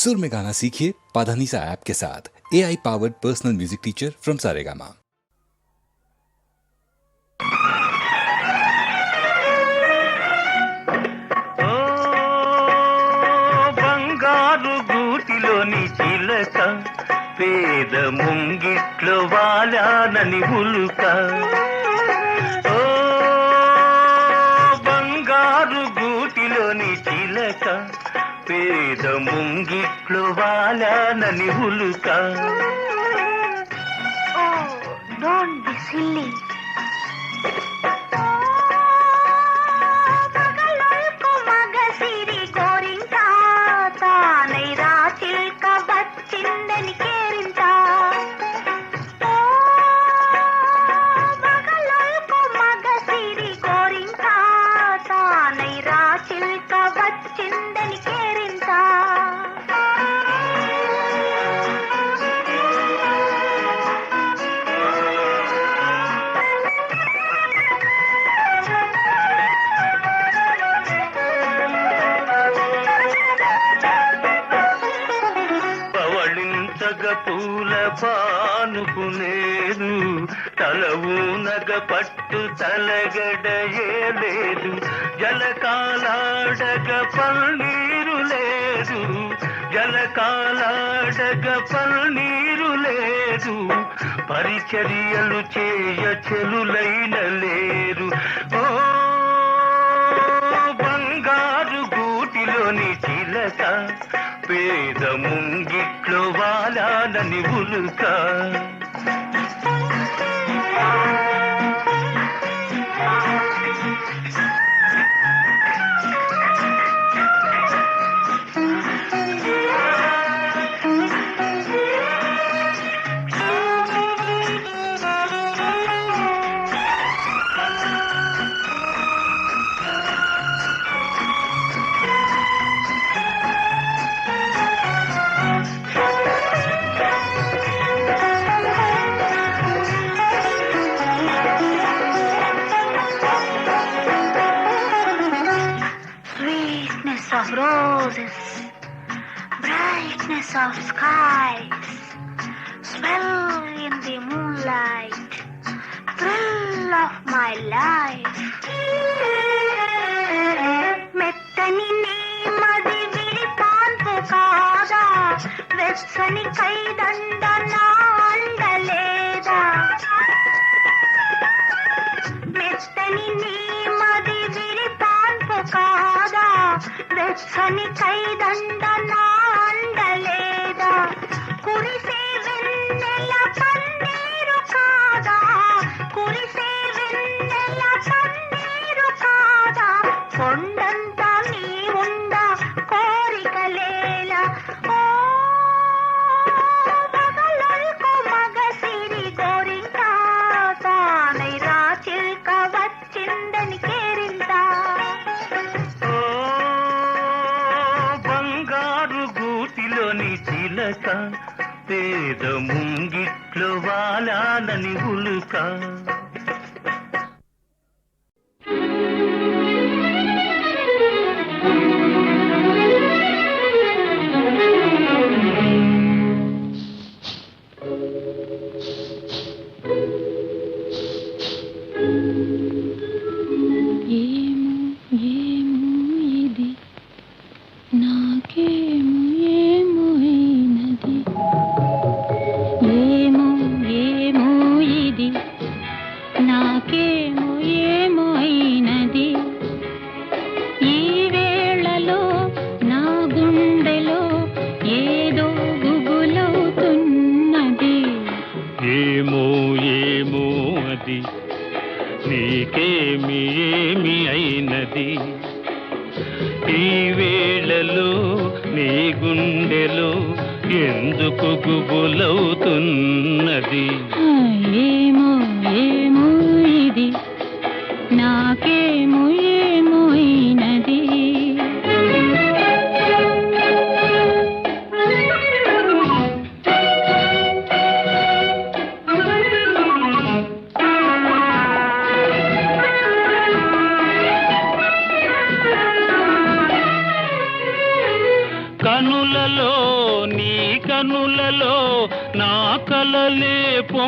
सुर में गाना सीखिए पाधानीसा ऐप के साथ A I powered personal music teacher from Saregama ఓ బంగారు గూటిలోని చిలక పేద ముంగిట్లో వాలానని ఉలుక ముంగిట్లు వాలనని ఉలుక డోంట్ బి సిల్లీ పానుకునేదు తల ఊనగ పట్టు తలగడయేలేదు జలకాలాడగ పన్నీరు లేదు. జలకాలాడగ పన్నీరు లేదు. పరిచర్యలు చేయ చెలులైన లేరు ఓ బంగారు గూటిలోని చిలక పేద ముంగిట్లో వాలాలని ఉలుక. వెచ్చని కైదండ నా అండలేదా మెత్తని నీమది విరిపాన్పు కాదా? వెచ్చని కైదండ పేద ముంగిట్లో వాలాలని ఉలుకా.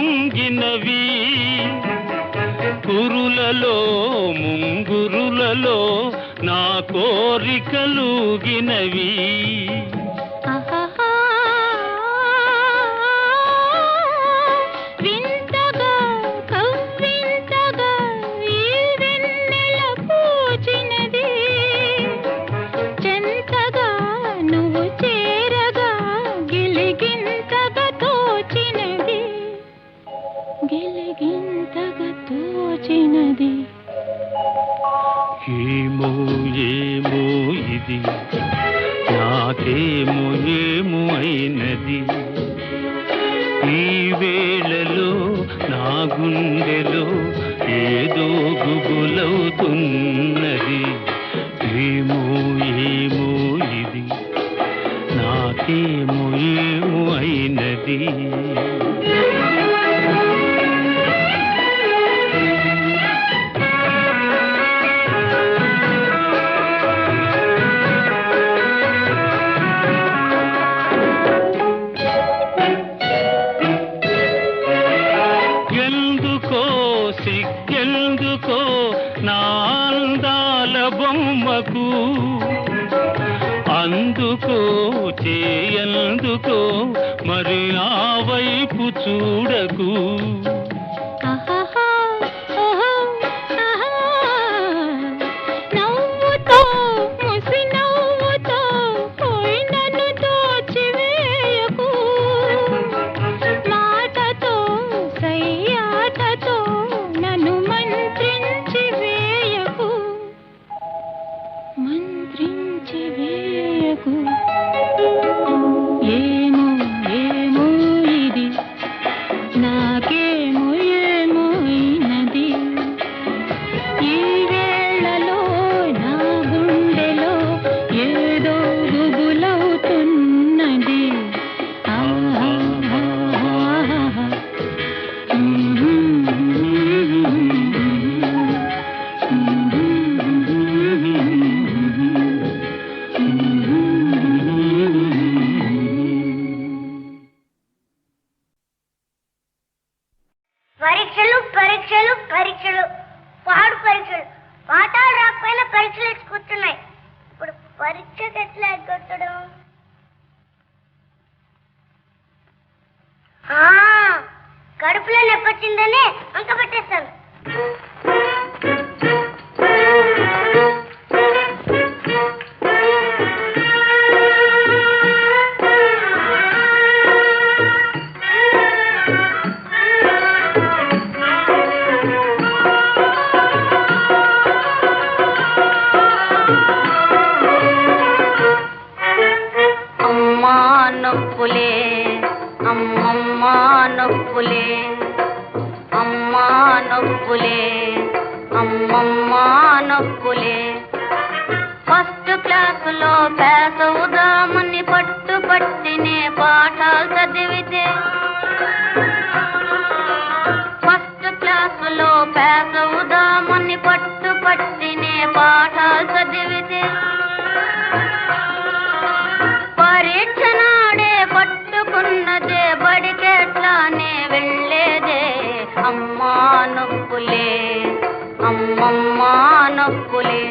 పొంగినవి కురులలో ముంగురులలో నా కోరికలుగినవి అందుకో చేయందుకో మరి ఆ వైపు చూడకు. నొప్పులే అమ్మా నొప్పులే అమ్మమ్మ నొప్పులే ఫస్ట్ క్లాసులో పేస ఉదాముని పట్టు పట్టినే పాఠాలు చదివితే. ఫస్ట్ క్లాసులో పేస ఉదాము మమ్మా నొప్పులే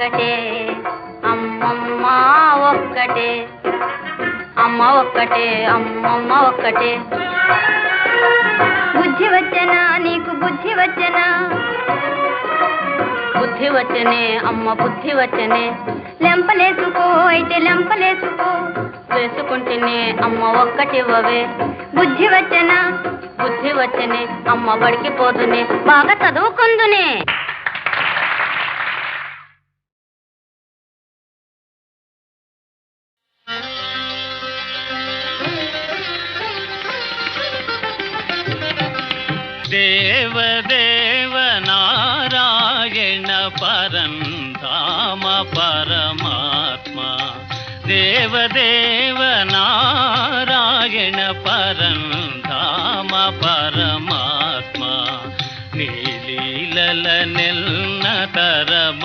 ఒక్కటే. అమ్మమ్మ ఒక్కటే. అమ్మ ఒక్కటే అమ్మమ్మ ఒక్కటే. బుద్ధి వచ్చనా? నీకు బుద్ధి వచ్చనా? బుద్ధి వచ్చనే అమ్మ బుద్ధి వచ్చనే. లెంపలేసుకో అయితే లెంపలేసుకో. వేసుకుంటేనే అమ్మ ఒక్కటివ్వవే. బుద్ధి వచ్చనా? బుద్ధి వచ్చనే అమ్మ బడికి పోదునే. బాగా చదువుకుందునే. దేవ దేవ నారాయణ పరంధామ పరమాత్మ దేవ దేవ నారాయణ పరంధామ పరమాత్మ నీలీలల నెల్న తరమ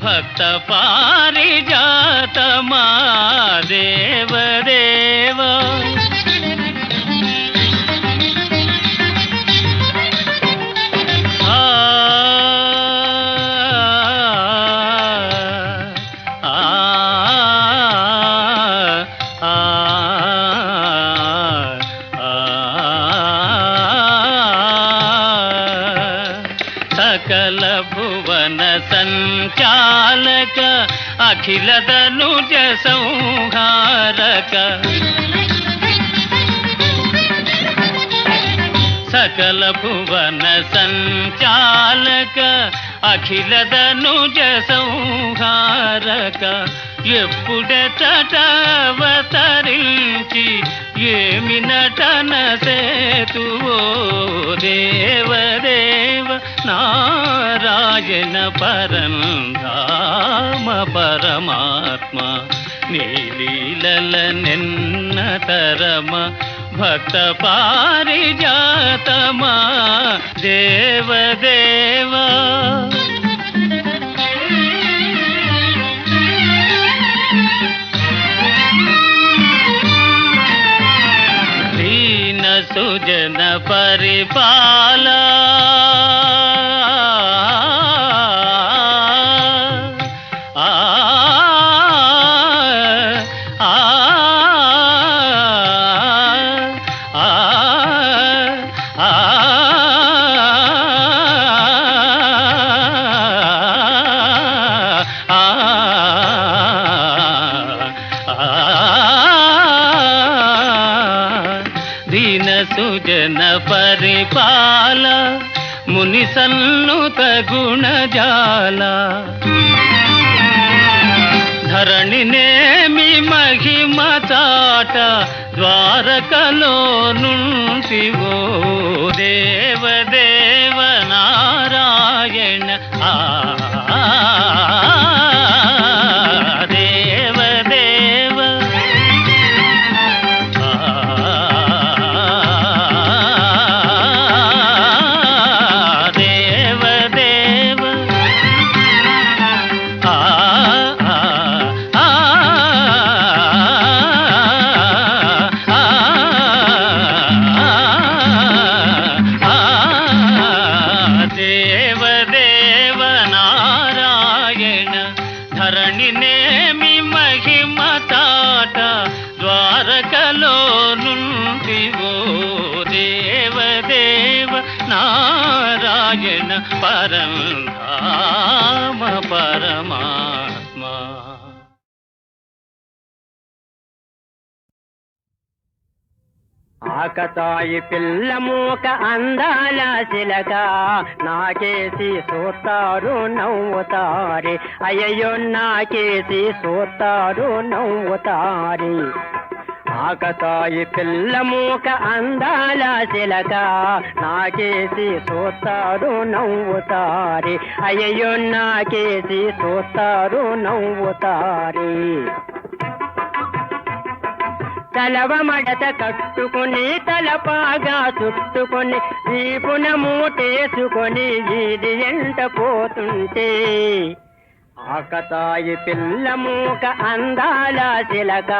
భక్త అఖిల ధనుజ సంహారక సకల భువన సంచాలక అఖిల ధనుజ సంహారక ఎప్పుడెతటవతరించి ఏమి నటన సేతువో దేవదేవ నారాయణ పరం పరంధామ పరమాత్మ నీలీలల నిన్న తరమ భక్త పారిజాతమా దేవదేవా? పాలా ముని సన్నుత గుణజాల. ధరణినేమి మహిమ చాట ద్వారకలో నుంటివో దేవదేవ నారాయణ ఆ ధరణినేమి మహిమ తాట ద్వారకలో నుండివో దేవదేవ దేవ నారాయణ పరంధామ పరమా ఆకతాయి పిల్ల మూక అందాల శిలక నాకేసి సోతారు నవ్వుతారి. అయ్యో నాకేసి సోతారు నవ్వుతారి. ఆకతాయి పిల్ల మూక అందాల శిలక నాకేసి సోతారు నవ్వుతారి. అయ్యో నాకేసి సోతారు నవ్వుతారి. తలవ మడత కట్టుకుని తలపాగా చుట్టుకొని వీపున మూటేసుకొని ఇది ఎంట పోతుంటే ఆకతాయి పిల్ల మూక అందాల చిలక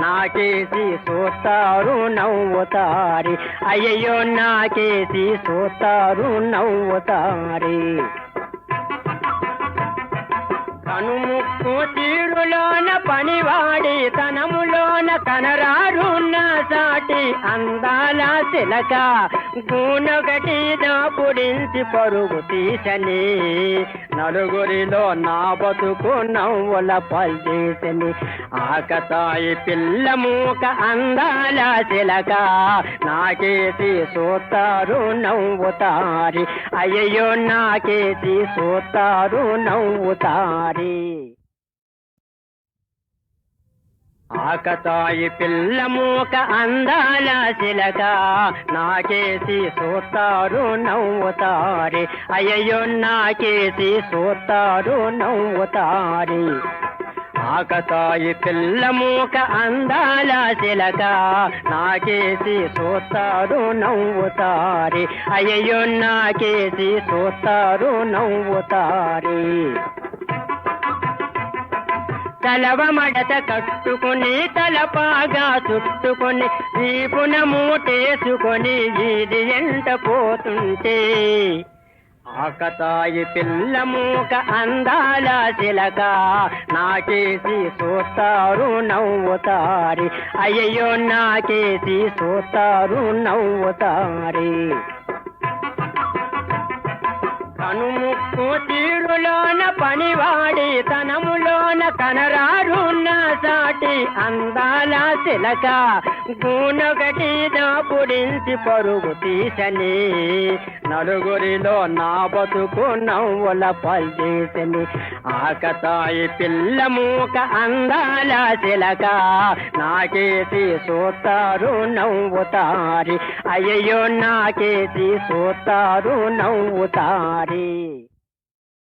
నాకేసి చూస్తారు నవ్వుతారి. అయ్యయ్యో నాకేసి చూస్తారు నవ్వుతారి. కనుముక్క తీరులోన పనివాడి తనములోన కనరారున్న సాటి అందాల శిలక గూనొకటి దాపుడించి పరుగు తీసని. నలుగురిలో నా బతుకు నవ్వుల పల్చేసని ఆకతాయి పిల్ల మూక అందాల శిలక నాకేసి సోతారు నవ్వుతారి అయ్యయ్యో నాకేసి సోతారు నవ్వుతారి ఆకతాయి పిల్ల మూక అందాల శిలక నాకేసి సోతారు నవ్వుతారి. అయ్యో నాకేసి సోతారు నవ్వుతారి. ఆకతాయి పిల్ల మూక అందాల శిలక నాకేసి సోతారు నవ్వుతారి. అయ్యో నాకేసి సోతారు నవ్వుతారి. తలవ మడత కట్టుకుని తలపాగా చుట్టుకొని వీపున మూటేసుకొని ఇది ఎంట పోతుంటే. ఆకతాయి పిల్ల మూక అందాల చిలక నాకేసి చూస్తారు నవ్వుతారి అయ్యయ్యో నాకేసి చూస్తారు నవ్వుతారి కనుముక్కు తీరులోన పనివాడి తనములోన కనరారున్న సాటి అందాల చిలక గూనొకటి దాపుడించి పరుగు తీసని. నలుగురిలో నా బతుకు నవ్వుల పల్చేసని ఆకతాయి పిల్ల మూక అందాల చిలక నాకేసి సోతారు నవ్వుతారి. అయ్యయ్యో నాకేసి సోతారు నవ్వుతారి.